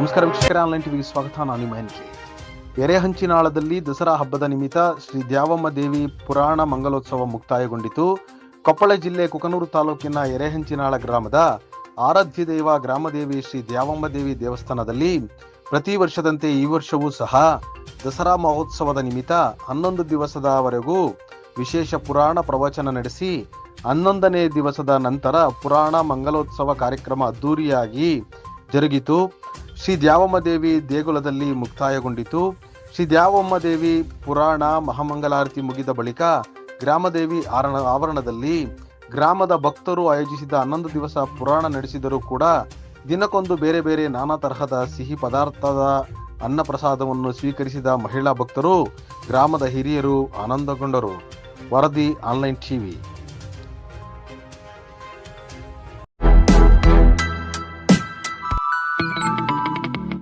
ನಮಸ್ಕಾರ ವೀಕ್ಷಕರ ಆನ್ಲೈನ್ ಟಿವಿಗೆ ಸ್ವಾಗತ. ನಾನು ನಿಮ್ಮ ಎನ್ಕೆ ಎರೆಹಂಚಿನಾಳದಲ್ಲಿ ದಸರಾ ಹಬ್ಬದ ನಿಮಿತ್ತ ಶ್ರೀ ದ್ಯಾವಮ್ಮ ದೇವಿ ಪುರಾಣ ಮಂಗಲೋತ್ಸವ ಮುಕ್ತಾಯಗೊಂಡಿತು. ಕೊಪ್ಪಳ ಜಿಲ್ಲೆ ಕುಕನೂರು ತಾಲೂಕಿನ ಎರೆಹಂಚಿನಾಳ ಗ್ರಾಮದ ಆರಾಧ್ಯ ದೈವ ಗ್ರಾಮದೇವಿ ಶ್ರೀ ದ್ಯಾವಮ್ಮ ದೇವಿ ದೇವಸ್ಥಾನದಲ್ಲಿ ಪ್ರತಿ ವರ್ಷದಂತೆ ಈ ವರ್ಷವೂ ಸಹ ದಸರಾ ಮಹೋತ್ಸವದ ನಿಮಿತ್ತ ಹನ್ನೊಂದು ದಿವಸದವರೆಗೂ ವಿಶೇಷ ಪುರಾಣ ಪ್ರವಚನ ನಡೆಸಿ, ಹನ್ನೊಂದನೇ ದಿವಸದ ನಂತರ ಪುರಾಣ ಮಂಗಲೋತ್ಸವ ಕಾರ್ಯಕ್ರಮ ಅದ್ದೂರಿಯಾಗಿ ಜರುಗಿತು. ಶ್ರೀ ದ್ಯಾವಮ್ಮ ದೇವಿ ದೇಗುಲದಲ್ಲಿ ಮುಕ್ತಾಯಗೊಂಡಿತು. ಶ್ರೀ ದ್ಯಾವಮ್ಮ ದೇವಿ ಪುರಾಣ ಮಹಾಮಂಗಲಾರತಿ ಮುಗಿದ ಬಳಿಕ ಗ್ರಾಮದೇವಿ ಆರಣ ಆವರಣದಲ್ಲಿ ಗ್ರಾಮದ ಭಕ್ತರು ಆಯೋಜಿಸಿದ ಹನ್ನೊಂದು ದಿವಸ ಪುರಾಣ ನಡೆಸಿದರೂ ಕೂಡ ದಿನಕ್ಕೊಂದು ಬೇರೆ ಬೇರೆ ನಾನಾ ತರಹದ ಸಿಹಿ ಪದಾರ್ಥದ ಅನ್ನ ಪ್ರಸಾದವನ್ನು ಸ್ವೀಕರಿಸಿದ ಮಹಿಳಾ ಭಕ್ತರು ಗ್ರಾಮದ ಹಿರಿಯರು ಆನಂದಗೊಂಡರು. ವರದಿ ಆನ್ಲೈನ್ ಟಿವಿ.